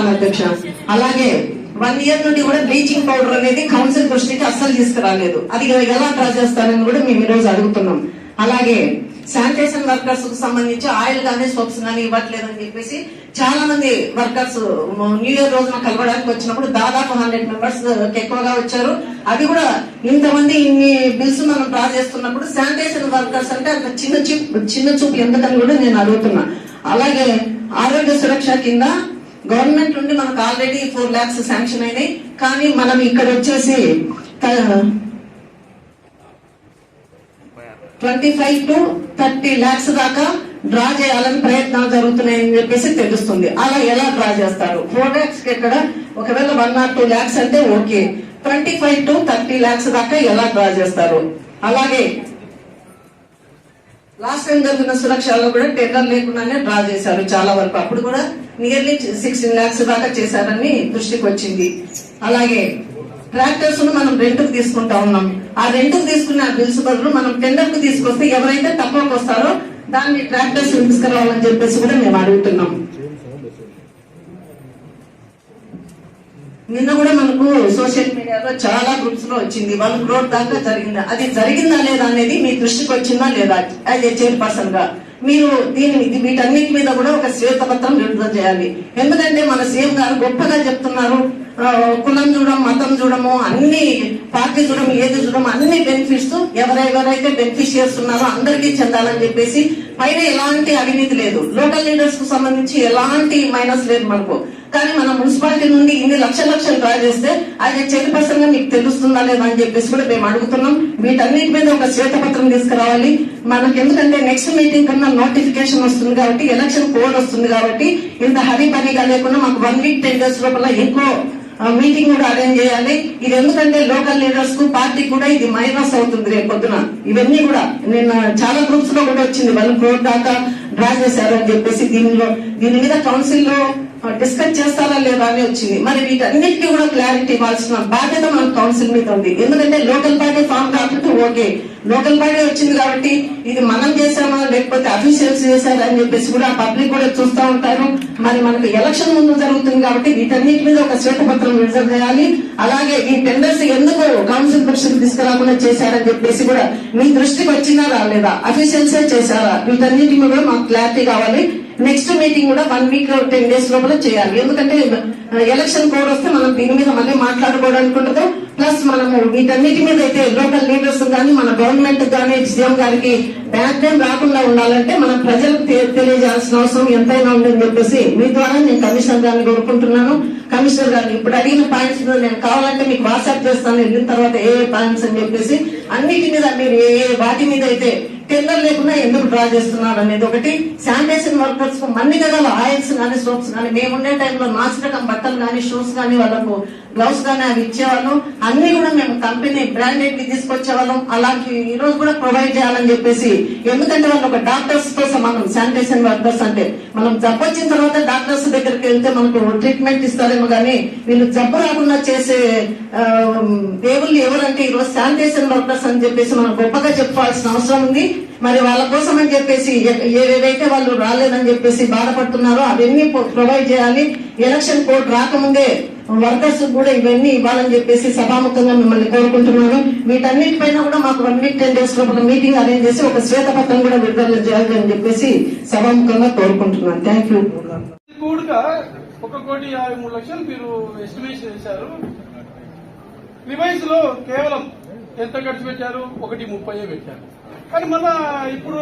అడుగుతున్నాను అధ్యక్ష. అలాగే వన్ ఇయర్ నుండి కూడా బ్లీచింగ్ పౌడర్ అనేది కౌన్సిల్ దృష్టికి అస్సలు తీసుకురాలేదు. అది ఎలా ట్రా చేస్తారని కూడా మేము ఈరోజు అడుగుతున్నాం. అలాగే శానిటేషన్ వర్కర్స్కు సంబంధించి ఆయిల్ గానీ సోప్స్ గానీ ఇవ్వట్లేదని చెప్పేసి చాలా మంది వర్కర్స్ న్యూ ఇయర్ రోజున కలవడానికి వచ్చినప్పుడు దాదాపు హండ్రెడ్ మెంబర్స్ uh, ఎక్కువగా వచ్చారు. అది కూడా ఇంతమంది ఇన్ని బిల్స్ మనం డ్రా చేస్తున్నప్పుడు శానిటేషన్ వర్కర్స్ అంటే అంత చిన్న చూపు చిన్న చూపు ఎందుకని కూడా నేను అడుగుతున్నా. అలాగే ఆరోగ్య సురక్ష కింద గవర్నమెంట్ నుండి మనకు ఆల్రెడీ ఫోర్ లాక్స్ శాంక్షన్ అయినాయి. కానీ మనం ఇక్కడ వచ్చేసి twenty five to thirty lakhs దాకా డ్రా చేయాలని ప్రయత్నాలు జరుగుతున్నాయని చెప్పేసి తెలుస్తుంది. అలా ఎలా డ్రా చేస్తారు? ఫోర్ లాక్స్ ఇక్కడ ఒకవేళ వన్ ఆర్ టూ ల్యాక్స్ అంటే okay twenty five to thirty lakhs దాకా ఎలా డ్రా చేస్తారు? అలాగే లాస్ట్ టైం జరిగిన సురక్షలో కూడా టెండర్ లేకుండానే డ్రా చేశారు చాలా వరకు. అప్పుడు కూడా నియర్లీ సిక్స్టీన్ లాక్స్ దాకా చేశారని దృష్టికి వచ్చింది. అలాగే ట్రాక్టర్స్ను మనం రెంట్కు తీసుకుంటా ఉన్నాం. ఆ రెంట్కు తీసుకున్న బిల్స్ బదులు మనం టెండర్కు తీసుకొస్తే ఎవరైతే తక్కువకు వస్తారో దాన్ని ట్రాక్టర్స్ తీసుకురావాలని చెప్పేసి కూడా మేము అడుగుతున్నాం. నిన్న కూడా మనకు సోషల్ మీడియాలో చాలా గ్రూప్స్లో వచ్చింది. వన్ క్రోడ్ దాకా జరిగిందా? అది జరిగిందా లేదా అనేది మీ దృష్టికి వచ్చిందా లేదా? యాజ్ ఏ చైర్పర్సన్గా. మీరు దీని వీటన్నిటి మీద కూడా ఒక శ్వేతపత్రం విడుదల చేయాలి. ఎందుకంటే మన సీఎం గారు గొప్పగా చెప్తున్నారు. కులం చూడడం మతం చూడము అన్ని పార్టీ చూడడం ఏది చూడడం అన్ని బెనిఫిట్స్ ఎవరెవరైతే బెనిఫిషియర్స్ ఉన్నారో అందరికీ చెందాలని చెప్పేసి పైన ఎలాంటి అవినీతి లేదు. లోకల్ లీడర్స్కు సంబంధించి ఎలాంటి మైనస్ లేదు మనకు. కానీ మన మున్సిపాలిటీ నుండి ఇన్ని లక్షల లక్షలు డ్రా చేస్తే అది చైర్పర్సన్గా మీకు తెలుస్తుందా లేదా అని చెప్పేసి కూడా మేము అడుగుతున్నాం. వీటన్నిటి మీద ఒక శ్వేతపత్రం తీసుకురావాలి. మనకి ఎందుకంటే నెక్స్ట్ మీటింగ్ కన్నా నోటిఫికేషన్ వస్తుంది కాబట్టి ఎలక్షన్ కోడ్ వస్తుంది కాబట్టి ఇంత హరీ పనిగా లేకుండా మాకు వన్ వీక్ టెన్ డేస్ లోపల ఎక్కువ మీటింగ్ కూడా అరేంజ్ చేయాలి. ఇది ఎందుకంటే లోకల్ లీడర్స్కు పార్టీ కూడా ఇది మైనస్ అవుతుంది రేపు పొద్దున. ఇవన్నీ కూడా నేను చాలా గ్రూప్స్లో కూడా వచ్చింది. వన్ క్రోడ్ దాకా డ్రా చేశారు అని చెప్పేసి దీనిలో దీని మీద కౌన్సిల్లో డిస్కస్ చేస్తారా లేదా అని వచ్చింది. మరి వీటన్నిటికీ కూడా క్లారిటీ ఇవ్వాల్సిన బాధ్యత మన కౌన్సిల్ మీద ఉంది. ఎందుకంటే లోకల్ పార్టీ ఫామ్ కాబట్టి ఓకే. లోకల్ బాడీ వచ్చింది కాబట్టి ఇది మనం చేసామా లేకపోతే అఫీషియల్స్ చేశారా అని చెప్పేసి కూడా పబ్లిక్ కూడా చూస్తూ ఉంటారు. మరి మనకు ఎలక్షన్ ముందు జరుగుతుంది కాబట్టి వీటన్నిటి మీద ఒక శ్వేతపత్రం విడుదల చేయాలి. అలాగే ఈ టెండర్స్ ఎందుకు కౌన్సిల్ దృష్టికి తీసుకురాకుండా చేశారని చెప్పేసి కూడా మీ దృష్టికి వచ్చినా రాలేదా? అఫీషియల్సే చేశారా? వీటన్నిటి మీద కూడా మాకు క్లారిటీ కావాలి. నెక్స్ట్ మీటింగ్ కూడా వన్ వీక్ టెన్ డేస్ లోపల చేయాలి. ఎందుకంటే ఎలక్షన్ కోడ్ వస్తే మనం దీని మీద మళ్ళీ మాట్లాడుకోవడానికి ఉంటుంది ప్లస్ మనము వీటన్నిటి మీద అయితే లోకల్ లీడర్స్ కానీ మన గవర్నమెంట్ కానీ సీఎం గారికి బ్యాక్ టైం రాకుండా ఉండాలంటే మనం ప్రజలకు తెలియజేయాల్సిన అవసరం ఎంతైనా ఉందని చెప్పేసి మీ ద్వారా నేను కమిషనర్ గారిని కోరుకుంటున్నాను. కమిషనర్ గారిని ఇప్పుడు అడిగిన పాయింట్స్ మీద నేను కావాలంటే మీకు వాట్సాప్ చేస్తాను వెళ్ళిన తర్వాత ఏ ఏ పాయింట్స్ అని చెప్పేసి అన్నిటి మీద మీరు ఏ వాటి మీద అయితే టెండర్ లేకుండా ఎందుకు డ్రా చేస్తున్నారు అనేది ఒకటి. శానిటేషన్ వర్కర్స్కు మన్ని గదాల ఆయిల్స్ కానీ సోప్స్ కానీ మేము ఉండే టైంలో నాసిరకం బట్టలు కానీ షూస్ కానీ వాళ్ళకు గ్లౌస్ కానీ అవి ఇచ్చేవాళ్ళం. అన్ని కూడా మేము కంపెనీ బ్రాండెడ్ని తీసుకొచ్చేవాళ్ళం. అలాంటి ఈ రోజు కూడా ప్రొవైడ్ చేయాలని చెప్పేసి ఎందుకంటే వాళ్ళు ఒక డాక్టర్స్తో సమానం శానిటేషన్ వర్కర్స్ అంటే. మనం జబ్బు వచ్చిన తర్వాత డాక్టర్స్ దగ్గరికి వెళ్తే మనకు ట్రీట్మెంట్ ఇస్తారేమో కానీ వీళ్ళు జబ్బు రాకుండా చేసే దేవుళ్ళు ఎవరంటే ఈ రోజు శానిటేషన్ వర్కర్స్ అని చెప్పేసి మనం గొప్పగా చెప్పాల్సిన అవసరం ఉంది. మరి వాళ్ళ కోసం అని చెప్పేసి ఏవేవైతే వాళ్ళు రాలేదని చెప్పేసి బాధపడుతున్నారో అవన్నీ ప్రొవైడ్ చేయాలి. ఎలక్షన్ కోడ్ రాకముందే వర్కర్స్ కూడా ఇవన్నీ ఇవ్వాలని చెప్పేసి సభాముఖంగా మిమ్మల్ని కోరుకుంటున్నాను. వీటన్నిటిపైన కూడా మాకు వన్ వీక్ టెన్ డేస్ లోపల మీటింగ్ అరేంజ్ చేసి ఒక శ్వేతపత్రం కూడా విడుదల చేయాలి అని చెప్పేసి సభాముఖంగా కోరుకుంటున్నాను. థ్యాంక్ యూ కూడుగా ఒక కోటి యాభై మూడు లక్షలు మీరు ఎస్టిమేషన్ చేశారు. రివైజ్లో కేవలం ఎంత ఖర్చు పెట్టారు? ఒకటి ముప్పై పెట్టారు. కానీ మళ్ళా ఇప్పుడు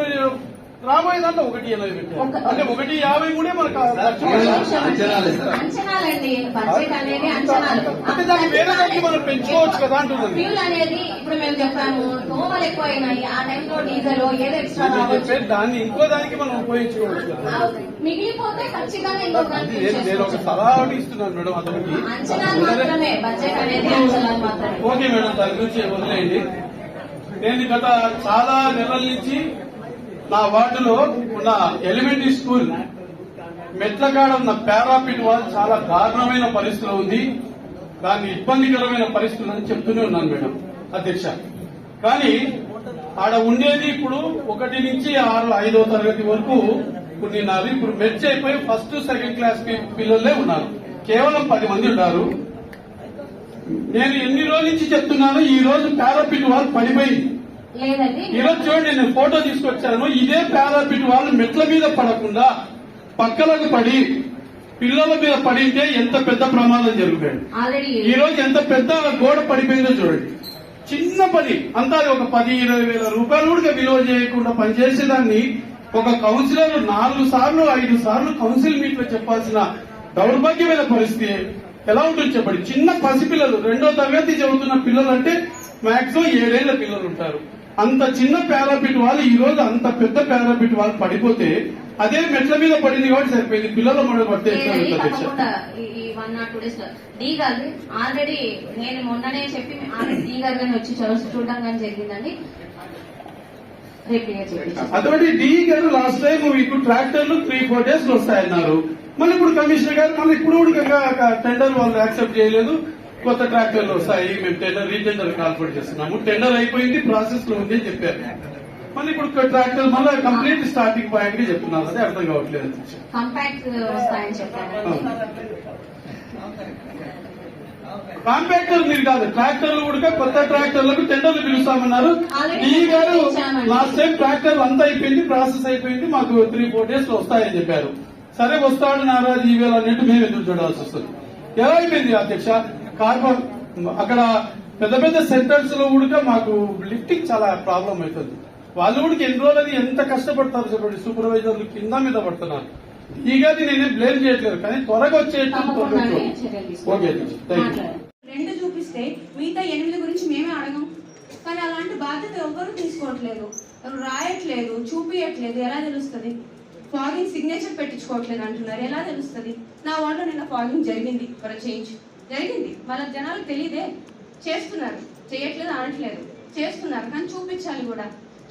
రాబోయే దాంట్లో ఒకటి ఎనభై పెట్టారు? అంటే ఒకటి యాభై మూడే మనకు ఖర్చు పెట్టారు. అంచనాలండి. బడ్జెట్ అనేది అంచనాలు. అంటే దాన్ని వేరే దానికి మనం పెంచుకోవచ్చు కదా అంటున్నది ఫ్యూల్ అనేది ఇప్పుడు మేము చెప్పాము దోమలు ఎక్కువైనాయి. ఆ టైంలో డీజిల్ ఏదో ఎక్స్ట్రా నేను రావచ్చు? చెప్పేది దాన్ని ఇంకో దానికి మనం ఉపయోగించుకోవచ్చు మిగిలిపోతే ఖచ్చితంగా యూజ్ నేను ఒక. సలహా ఇస్తున్నాను మేడం అతనికి. అంచనాలు మాత్రమే. బడ్జెట్ అనేది అంచనాలు మాత్రమే. ఓకే మేడం దాని గురించి వదిలేయండి. నేను గత చాలా నెలల నుంచి నా వార్డులో ఉన్న ఎలిమెంటరీ స్కూల్ మెట్లకాడ ఉన్న పారాపిట్ వాళ్ళు చాలా దారుణమైన పరిస్థితిలో ఉంది. దాన్ని ఇబ్బందికరమైన పరిస్థితులు అని చెప్తూనే ఉన్నాను మేడం అధ్యక్ష. కానీ ఆడ ఉండేది ఇప్పుడు ఒకటి నుంచి ఆరు ఐదో తరగతి వరకు ఉన్నారు ఇప్పుడు మెర్చ్ అయిపోయి ఫస్ట్ సెకండ్ క్లాస్ పిల్లలే ఉన్నారు. కేవలం పది మంది ఉన్నారు నేను ఎన్ని రోజుల నుంచి చెప్తున్నాను ఈ రోజు పారాపిట్ వాల్ పడిపోయింది. లేదండి. ఈ రోజు చూడండి నేను ఫోటో తీసుకొచ్చాను. ఇదే పారాపిట్ వాళ్ళు మెట్ల మీద పడకుండా పక్కలకు పడి పిల్లల మీద పడింటే ఎంత పెద్ద ప్రమాదం జరుగుతుంది. ఆల్రెడీ ఈ రోజు ఎంత పెద్ద గోడ పడిపోయిందో చూడండి. చిన్న పని అంతా ఒక పది ఇరవై వేల రూపాయలు కూడా విలువ చేయకుండా పనిచేసేదాన్ని. ఒక కౌన్సిలర్ నాలుగు సార్లు ఐదు సార్లు కౌన్సిల్ మీట్లో చెప్పాల్సిన దౌర్భాగ్యమైన పరిస్థితి. ఎలా ఉంటుంది చెప్పండి? చిన్న పసిపిల్లలు రెండో తరగతి చదువుతున్న పిల్లలు అంటే మాక్సిమం ఏడేళ్ళ పిల్లలు ఉంటారు. అంత చిన్న పారాపిట్ వాళ్ళు ఈ రోజు అంత పెద్ద పారాపిట్ వాళ్ళు పడిపోతే అదే మెట్ల మీద పడింది కాబట్టి సరిపోయింది. పిల్లల మొడ పడితే డీ గారు ఆల్రెడీ నేను మొన్ననే చెప్పి ఆల్రెడీ డీ గారు వచ్చి చూడడం కానీ జరిగిందండి. అటువంటి డి గారు లాస్ట్ టైం మీకు ట్రాక్టర్లు త్రీ ఫోర్ డేస్ వస్తాయన్నారు. మళ్ళీ ఇప్పుడు కమిషనర్ గారు మళ్ళీ ఇప్పుడు కూడా టెండర్ వాళ్ళు యాక్సెప్ట్ చేయలేదు. కొత్త ట్రాక్టర్లు వస్తాయి మేము టెండర్ రీటెండర్ కాల్ఫర్ చేస్తున్నాము. టెండర్ అయిపోయింది ప్రాసెస్లో ఉంది అని చెప్పారు. మళ్ళీ ఇప్పుడు ట్రాక్టర్ మళ్ళీ కంప్లీట్ స్టార్టింగ్ పాయింట్ చెప్తున్నారు. అదే అర్థం కావట్లేదు. కాంపాక్టర్ మీరు కాదు ట్రాక్టర్లు కూడా కొత్త ట్రాక్టర్లకు టెండర్లు పిలుస్తామన్నారు. ఈ గారు. లాస్ట్ టైం ట్రాక్టర్ అంతా అయిపోయింది ప్రాసెస్ అయిపోయింది మాకు త్రీ ఫోర్ డేస్లో వస్తాయని చెప్పారు. సరే వస్తాడు నారాజు ఈ వేళ అన్నట్టు మేము ఎదురు చూడాల్సి వస్తుంది? ఎలా అయిపోయింది అధ్యక్ష? కార్బన్ అక్కడ పెద్ద పెద్ద సెంటర్స్లో కూడా మాకు లిఫ్టింగ్ చాలా ప్రాబ్లం అవుతుంది. వాళ్ళు కూడా ఎన్ని రోజులని ఎంత కష్టపడతారు చెప్పండి? సూపర్వైజర్లు కింద మీద పడుతున్నారు. ఈ నేనేం బ్లేమ్ చేయట్లేదు కానీ త్వరగా వచ్చేట్టు. ఓకే. రెండు చూపిస్తే మిగతా ఎనిమిది గురించి మేమే అడగం. కానీ అలాంటి బాధ్యత ఎవ్వరూ తీసుకోవట్లేదు. రాయట్లేదు చూపియట్లేదు ఎలా తెలుస్తుంది? ఫాగింగ్ సిగ్నేచర్ పెట్టించుకోవట్లేదు అంటున్నారు ఎలా తెలుస్తుంది? నా వార్డులో నిన్న ఫాగింగ్ జరిగింది ఫర్ చేంజ్ జరిగింది. వాళ్ళ జనాలకు తెలియదే. చేస్తున్నారు. చేయట్లేదు అనట్లేదు చేస్తున్నారు కానీ చూపించాలి కూడా.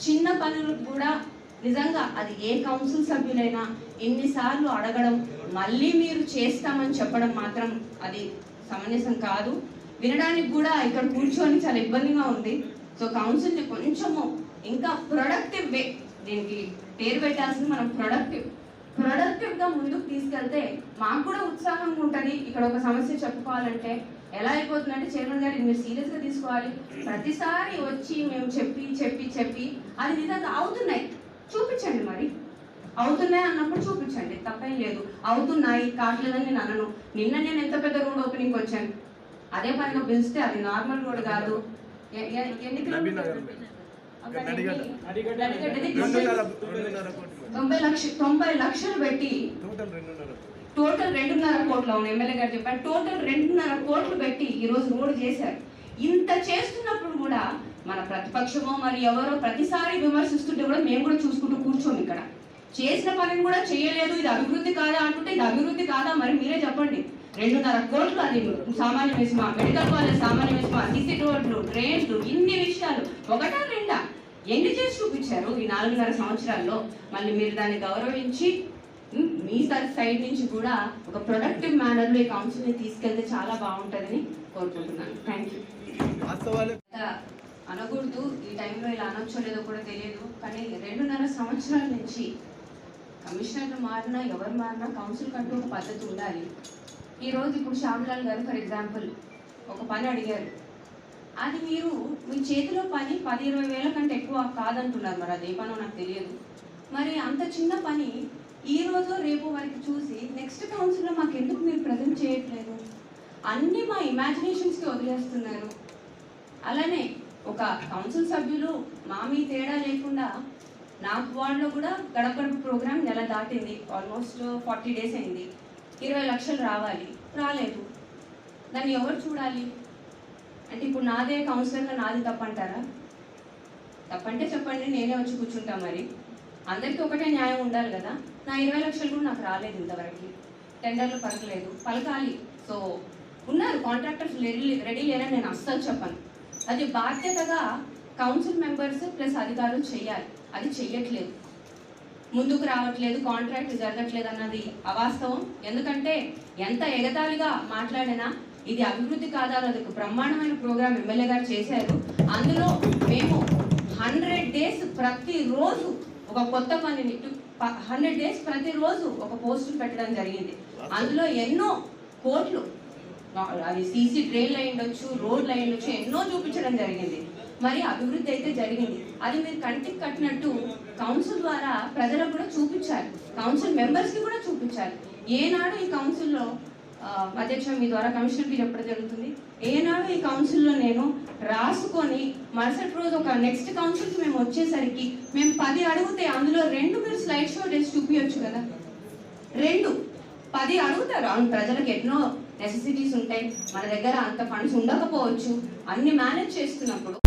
చిన్న పనులకు కూడా నిజంగా అది ఏ కౌన్సిల్ సభ్యులైనా ఎన్నిసార్లు అడగడం మళ్ళీ మీరు చేస్తామని చెప్పడం మాత్రం అది సమంజసం కాదు. వినడానికి కూడా ఇక్కడ కూర్చొని చాలా ఇబ్బందిగా ఉంది. సో కౌన్సిల్ని కొంచెము ఇంకా ప్రొడక్టివ్ వే దీనికి పేరు పెట్టాల్సింది మనం ప్రొడక్టివ్. ప్రొడక్టివ్గా ముందుకు తీసుకెళ్తే మాకు కూడా ఉత్సాహంగా ఉంటుంది. ఇక్కడ ఒక సమస్య చెప్పుకోవాలంటే ఎలా అయిపోతుందంటే చైర్మన్ గారు మీరు సీరియస్గా తీసుకోవాలి. ప్రతిసారి వచ్చి మేము చెప్పి చెప్పి చెప్పి అది నిజంగా అవుతున్నాయి. చూపించండి మరి. అవుతున్నాయి అన్నప్పుడు చూపించండి తప్పేం లేదు. అవుతున్నాయి కావట్లేదని నేను అనను. నిన్న నేను ఎంత పెద్ద రోడ్ ఓపెనింగ్ వచ్చాను. అదే పనిగా పిలిస్తే అది నార్మల్ రోడ్ కాదు. ఎన్ని తొంభై లక్ష తొంభై లక్షలు పెట్టి టోటల్ రెండున్నర కోట్లు అవును ఎమ్మెల్యే గారు చెప్పారు. టోటల్ రెండున్నర కోట్లు పెట్టి ఈ రోజు రోడ్ చేశారు. ఇంత చేస్తున్నప్పుడు కూడా మన ప్రతిపక్షమో మరి ఎవరో ప్రతిసారి విమర్శిస్తుంటే కూడా మేము కూడా చూసుకుంటూ కూర్చోము ఇక్కడ. చేసిన పనిని కూడా చేయలేదు. ఇది అభివృద్ధి కాదా అంటుంటే ఇది అభివృద్ధి కాదా మరి మీరే చెప్పండి. రెండున్నర కోట్లు అది సామాన్య విస్మా మెడికల్ కాలేజ్ సామాన్య విస్మా సిసి రోడ్లు ట్రైన్లు ఇన్ని విషయాలు. ఒకటా రెండా? ఎన్ని చేసి చూపించారు ఈ నాలుగున్నర సంవత్సరాల్లో? మళ్ళీ మీరు దాన్ని గౌరవించి మీ సైడ్ సైడ్ నుంచి కూడా ఒక ప్రొడక్టివ్ మేనర్లో ఈ కౌన్సిల్ని తీసుకెళ్తే చాలా బాగుంటుందని కోరుకుంటున్నాను. Thank you. అనకూడదు. ఈ టైంలో ఇలా అనొచ్చో లేదో కూడా తెలియదు. కానీ రెండున్నర సంవత్సరాల నుంచి కమిషనర్లు మారినా ఎవరు మారినా కౌన్సిల్ కంటూ ఒక పద్ధతి ఉండాలి. ఈరోజు ఇప్పుడు శ్యామ్లాల్ గారు ఫర్ ఎగ్జాంపుల్ ఒక పని అడిగారు. అది మీరు మీ చేతిలో పని పది ఇరవై వేల కంటే ఎక్కువ కాదంటున్నారు మరి అదే పనో నాకు తెలియదు. మరి అంత చిన్న పని ఈ రోజు రేపు వరకు చూసి నెక్స్ట్ కౌన్సిల్లో మాకు ఎందుకు మీరు ప్రజెంట్ చేయట్లేదు? అన్నీ మా ఇమాజినేషన్స్కి వదిలేస్తున్నారు. అలానే ఒక కౌన్సిల్ సభ్యులు మా మీ తేడా లేకుండా నాకు వార్డులో కూడా గడప గడప ప్రోగ్రామ్ నెల దాటింది. ఆల్మోస్ట్ uh, ఫార్టీ డేస్ అయింది. ఇరవై లక్షలు రావాలి. రాలేదు. దాన్ని ఎవరు చూడాలి? అంటే ఇప్పుడు నాదే కౌన్సిలర్గా నాది తప్పంటారా? తప్పంటే చెప్పండి నేనే వచ్చి కూర్చుంటా మరి. అందరికీ ఒకటే న్యాయం ఉండాలి కదా. నా ఇరవై లక్షలు కూడా నాకు రాలేదు ఇంతవరకు. టెండర్లు పలకలేదు. పలకాలి. సో ఉన్నారు కాంట్రాక్టర్స్ రెడీ రెడీ లేరని నేను అస్సలు చెప్పను. అది బాధ్యతగా కౌన్సిల్ మెంబర్స్ ప్లస్ అధికారులు చేయాలి. అది చెయ్యట్లేదు. ముందుకు రావట్లేదు కాంట్రాక్ట్ జరగట్లేదు అన్నది అవాస్తవం. ఎందుకంటే ఎంత ఎగతాళిగా మాట్లాడినా ఇది అభివృద్ధి కాదా అదొక బ్రహ్మాండమైన ప్రోగ్రామ్ ఎమ్మెల్యే గారు చేశారు. అందులో మేము హండ్రెడ్ డేస్ ప్రతిరోజు ఒక కొత్త పనిని హండ్రెడ్ డేస్ ప్రతిరోజు ఒక పోస్టు పెట్టడం జరిగింది. అందులో ఎన్నో కోట్లు అది సీసీ ట్రైన్లు అయి ఉండొచ్చు రోడ్లు అయి ఉండొచ్చు ఎన్నో చూపించడం జరిగింది. మరి అభివృద్ధి అయితే జరిగింది. అది మీరు కంటికి కట్టినట్టు కౌన్సిల్ ద్వారా ప్రజలకు కూడా చూపించాలి. కౌన్సిల్ మెంబర్స్కి కూడా చూపించాలి. ఏనాడు ఈ కౌన్సిల్లో అధ్యక్ష మీ ద్వారా కమిషనర్కి చెప్పడం జరుగుతుంది. ఏనాడు ఈ కౌన్సిల్లో నేను రాసుకొని మరుసటి రోజు ఒక నెక్స్ట్ కౌన్సిల్కి మేము వచ్చేసరికి మేము పది అడిగితే అందులో రెండు మీరు స్లైడ్ షో చేసి చూపించచ్చు కదా. రెండు. పది అడుగుతారు. అవును ప్రజలకు ఎన్నో నెసెసిటీస్ ఉంటాయి. మన దగ్గర అంత ఫండ్స్ ఉండకపోవచ్చు. అన్ని మేనేజ్ చేస్తున్నప్పుడు